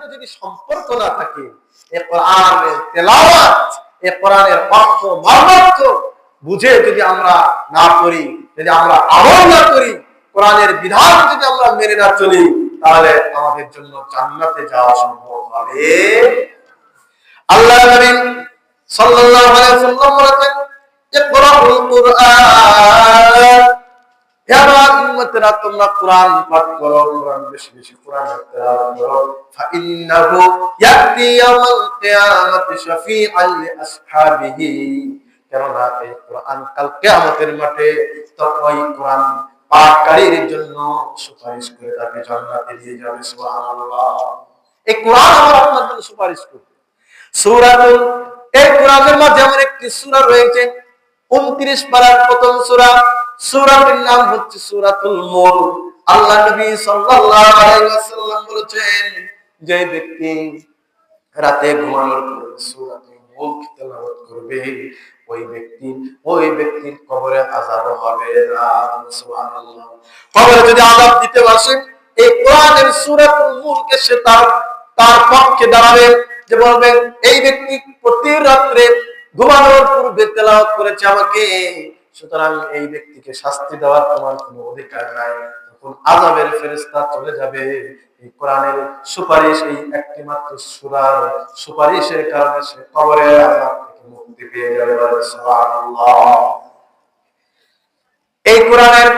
সাথে যদি সম্পর্ক না থাকে, এ কোরআনের তেলাওয়াত, এ কোরআনের অর্থ মর্মার্থ বুঝে যদি আমরা না করি, যদি আমরা আমল না করি, কোরআনের বিধান যদি আমরা মেনে না চলি, তাহলে আমাদের জন্য জান্নাতে যাওয়া সম্ভব হবে। আল্লাহ নবী সাল্লাল্লাহু আলাইহি ওয়াসাল্লাম বলেছেন ইকরাউল কুরআন আমার উম্মতেরা তোমরা কোরআন পাঠ করো কোরআন বেশি বেশি কোরআন তেলাওয়াত করো। ফাইন্নাহু ইয়াতি ইয়াউমাল কিয়ামাতি শাফিআন লিআসহাবিহি। কেননা এই কোরআন কাল কিয়ামতের মাঠে কোরআন পাঠকারীর জন্য সুপারিশ করে তাকে জান্নাতে যাবে, সুবহানাল্লাহ। এই কোরআন আমার আপনার জন্য সুপারিশ করবে। সূরাতুল, এই কোরআনের মাঝে এমন একটি সূরা রয়েছে 29 পারার প্রথম সূরা। সূরাটির নাম হচ্ছে সূরাতুল মুলক আল্লাহ নবী সাল্লাল্লাহু আলাইহি ওয়াসাল্লাম বলেছেন, যে ব্যক্তি রাতে ঘুমানোর পর সূরাতুল মুলক তেলাওয়াত করবে, ওই ব্যক্তি, ওই ব্যক্তির কবরে আযাব হবে না। সুবহানাল্লাহ। কবরে যদি আযাব দিতে বসে এই কোরআনের সূরাতুল মুলকে সে তার তার পক্ষে দাঁড়াবে, যে বলবেন এই ব্যক্তি প্রতি রাত্রে ঘুমানোর পূর্বে তেলাওয়াত করেছে আমাকে। সুতরাং এই ব্যক্তিকে শাস্তি দেওয়ার তোমার কোনো অধিকার নাই। তখন আজাবের ফেরেশতা চলে যাবে। এই কোরআনের সুপারিশ, এই একটি মাত্র সূরার সুপারিশের কারণে সে কবরের আযাব থেকে মুক্তি পেয়ে যাবে এই কোরআনের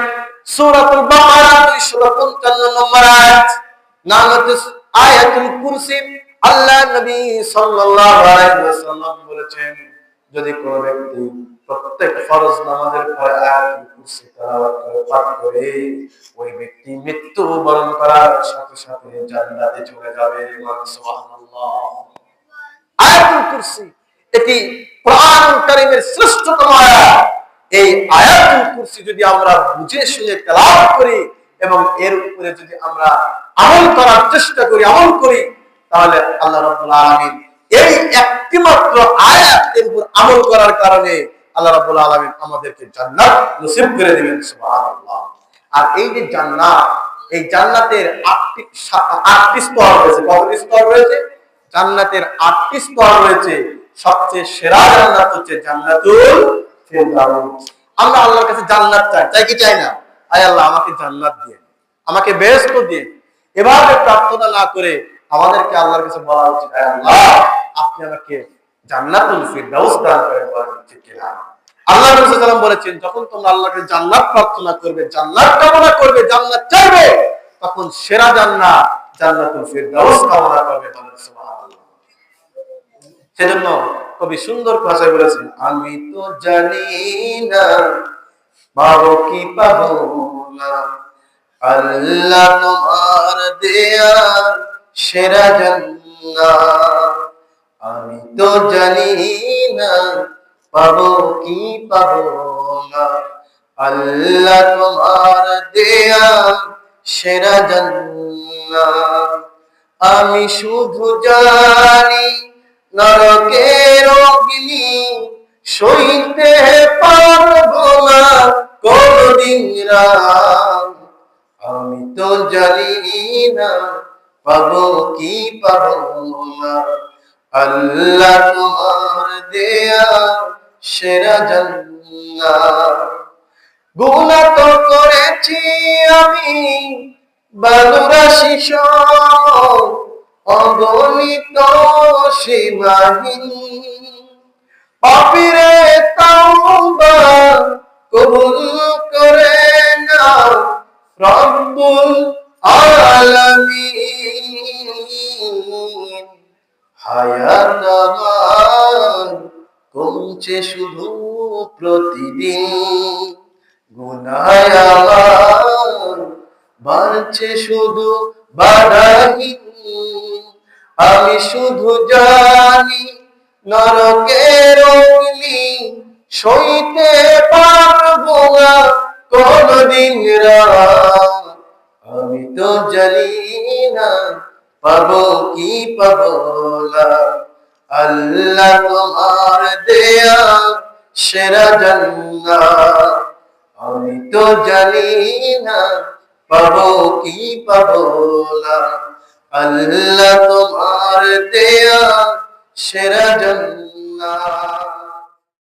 সূরাতুল বাকারা 255 নম্বর আয়াত, নাম হচ্ছে আয়াতুল কুরসি। আল্লাহ নবী সাল্লাল্লাহু আলাইহি ওয়াসাল্লাম বলেছেন, যদি কোন ব্যক্তি প্রত্যেক ফরজ নামাজের পরে করে ওই ব্যক্তি মৃত্যু বরণ করার সাথে সাথে জান্নাতে চলে যাবে। এটি শ্রেষ্ঠতম আয়াত। এই আয়াতুল কুরসি যদি আমরা বুঝে শুনে করি এবং এর উপরে যদি আমরা আমল করার চেষ্টা করি, আমল করি, তাহলে আল্লাহ এই একটি মাত্র আয়াতের উপর আমল করার কারণে আল্লাহ রাব্বুল আলামিন আমাদেরকে জান্নাত নসিব করে দিবেন, সুবহানাল্লাহ। আর এই যে জান্নাত, এই জান্নাতের আটটি আটটি স্তর রয়েছে। কতটি স্তর রয়েছে? জান্নাতের আটটি স্তর রয়েছে। সবচেয়ে সেরা জান্নাত হচ্ছে জান্নাতুল ফেরদাউস। আমরা আল্লাহর কাছে জান্নাত চাই। চাই কি চাই না? আয় আল্লাহ, আমাকে জান্নাত দিয়ে, আমাকে বেহেশত দিয়ে। এভাবে প্রার্থনা না করে আমাদেরকে আল্লাহর কাছে বলা উচিত, আয় আল্লাহ, আপনি আমাকে বলেছেন, যখন তোমরা আল্লাহকে জান্নাত প্রার্থনা করবে, জান্নাত কামনা করবে, জান্নাত চাইবে, তখন সেরা জান্নাত জান্নাতুল কামনা করবে সেজন্য কবি সুন্দর ভাষায় বলেছেন, আমি তো জানি না, পাবো কি পাবো না। আল্লাহ তোমার দেয়া সেরা জান্নাত আমি তো জানি না, পাবো কি পাবো না। আল্লাহ তোমার দেয়া সেরা জান্নাত। আমি শুধু জানি, নরকের অগ্নি সইতে পারব না কোনদিন আমি তো জানি না, পাবো কি পাবো না। আল্লাহ তোমার দেয়া সেরা জান্নাত। গুণা তো করেছি আমি বালুরা শিশু অগণিত সীমাহীন। পাপিরে তাওবা কবুল করে নাও, রব্বুল হায়াত আমার কমছে শুধু প্রতিদিন। গুনায় বাড়ছে শুধু বাধাহীন আমি শুধু জানি নরকের অগ্নি সইতে পারব না কোনদিন আমি তো জানি না পাবো কি পাবো আল্লাহ তোমার দেয়া সেরা জান্নাত। আমি তো জানি না পাবো কি পাবো আল্লাহ তোমার দেয়া সেরা জন্য